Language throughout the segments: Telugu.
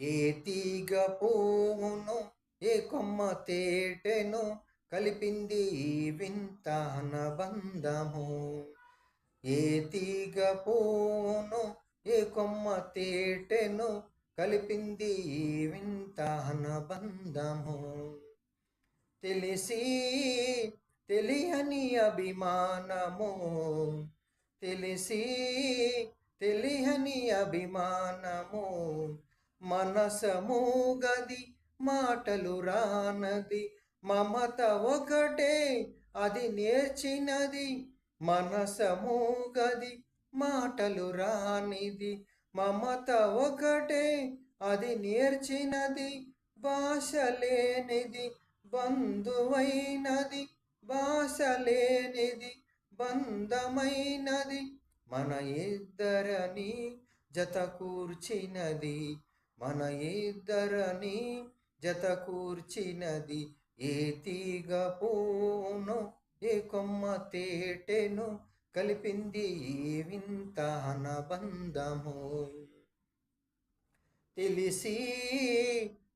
ఏ తీగ పోవును ఏ కొమ్మ తేటెను కలిపింది వింత బంధము ఏ తీగ పోవును ఏ కొమ్మ తేటెను కలిపింది వింత బంధము తెలిసి తెలియని అభిమానము. తెలిసి తెలియని అభిమానము. మనసముగది మాటలు రానది. మమత ఒకటే అది నేర్చినది. మనసముగది మాటలు రానిది. మమత ఒకటే అది నేర్చినది. భాష లేనిది బంధువైనది. భాష లేనిది బంధమైనది. మన ఇద్దరని జత కూర్చినది. మన ఇద్దరని జత కూర్చినది ఏ తీగ పూను ఏ కొమ్మ తేటెను కలిపింది ఏ వింత బంధము తెలిసి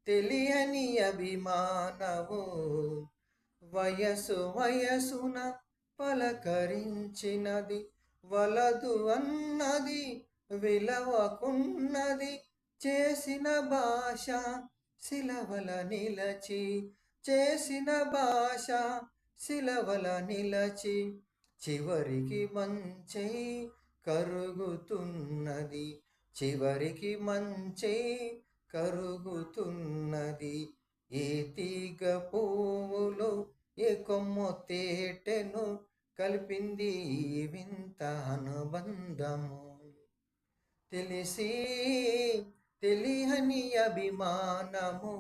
తెలియని అభిమానము వయసు వయసున పలకరించినది వలదు అన్నది విలవకున్నది చేసిన భాష శిలవల నిలచి చేసిన భాష శిలవల నిలచి చివరికి మంచి కరుగుతున్నది చివరికి మంచి కరుగుతున్నది. ఏ తీగ పువ్వులు ఏ కొమ్మ తేటెను కలిపింది వింత అనుబంధము. తెలిసి తెలియని అభిమానము